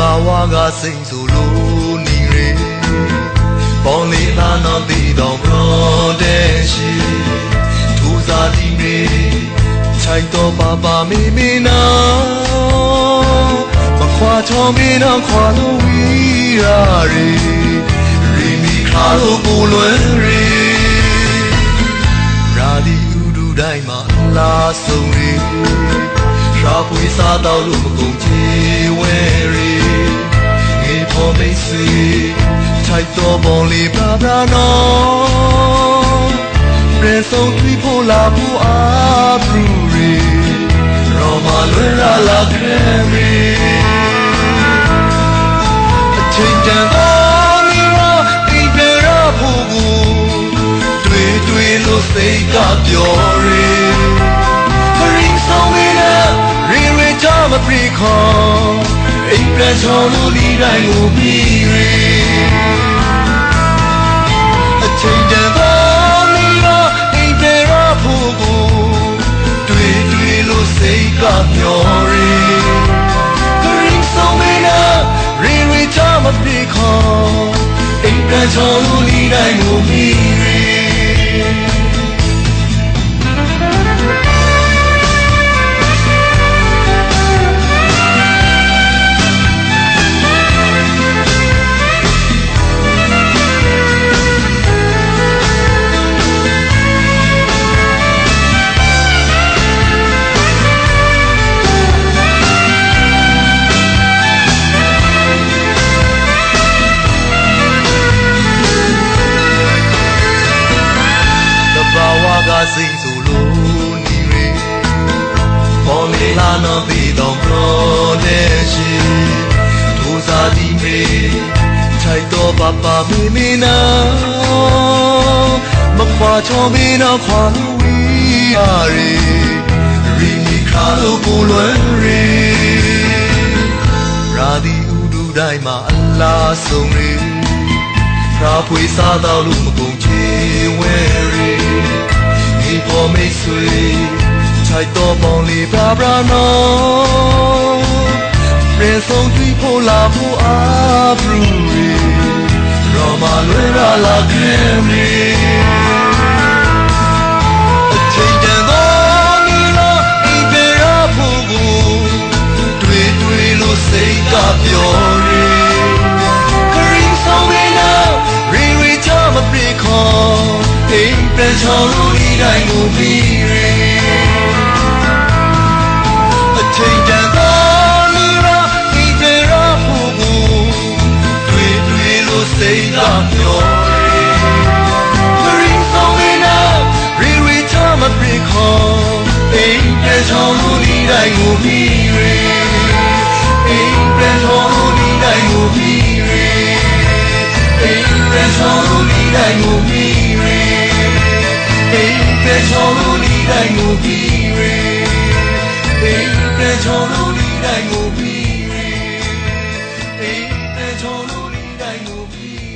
ဘာဝကစိတ်ဆိုလို့နေရပေါင်းလေးသားတော်တည်တော်ပရောတဲ့ရှိထူစာဒီမေချိုက်တော်ပါပါမေမေနာမခွာချောမေနာခွာလို့ဝီရာရီရီမီခါလို့ပူလွယ်ရီရာဒီဥဒူတိုင်းမှာလာဆုံးရီရှာဖွေစားတော့လို့မကုန်ချေဝဲရီ ငေဖို့မိတ်ဆွေထိုက်တော်ပေါ်လေးပါပါနော်ရေဆုံးထွေးဖို့လာဖို့အားပရူရီရောမလွယ်လာလာခဲရီအချိန်တန်တော်လီရောအိမ်ပြန်ရဖို့ကိုတွေ့တွေ့လို့စိတ်ကပြောရီခရင်ဆောင်နေတာရီရီချမပြေခေါ် အိမ်ပြန်ချော်လို့ဒီတိုင်းကိုပြီးရီအချိန်တန်တော်လီရောအိမ်ပြန်ရဖို့ကိုတွေ့တွေ့လို့စိတ်ကမျောရီခရင်ဆောင်နေတာရီရီချမပြေခေါ်အိမ်ပြန်ချော်လို့ဒီတိုင်းကိုပြီးရီ စိတ်ဆိုလို့နေရပေါ်လေလာနော်ပြီးတော့ protection ဒူစာဒီမေချိုက်တော့ပပမေမေနာမခွာချောမေနာခွာလို့ဝီယာရီရီမီခါလို့ကိုလွယ်ရီရာဒီဥဒူတိုင်းမှာအလားဆုံးရီရာဖွေစားတော့လို့မကုန်ချေဝဲရီဒီပေါ်မိတ် ဆွေချိုက်တော့ပေါင်းလေးပါပါနော်ရေဆုံးသွီးဖို့လာဖို့အားပရူရီရောမလွယ်လာလာကရင်ရီအချိန်တန်တော့နီလာအိမ်ပြန်ရဖို့ကိုတွေ့တွေ့လို့စိတ်ကပြောရီ Green song we know re re cha ma pre kho အိမ်ပြန်ချော်လို့ဒီ တိုင်းကိုပြီးရေအချိန်တန်သောမီရာဒီပေရာဖူဘူးတွေ့တွေ့လို့စိတ်သာပျော် Recall, ain't there's harmony like movie. တိုင်းကိုပြီးရေအိမ်တဲ့ချောလို့ဒီတိုင်းကိုပြီးရေအိမ်တဲ့ချောလို့ဒီတိုင်းကိုပြီး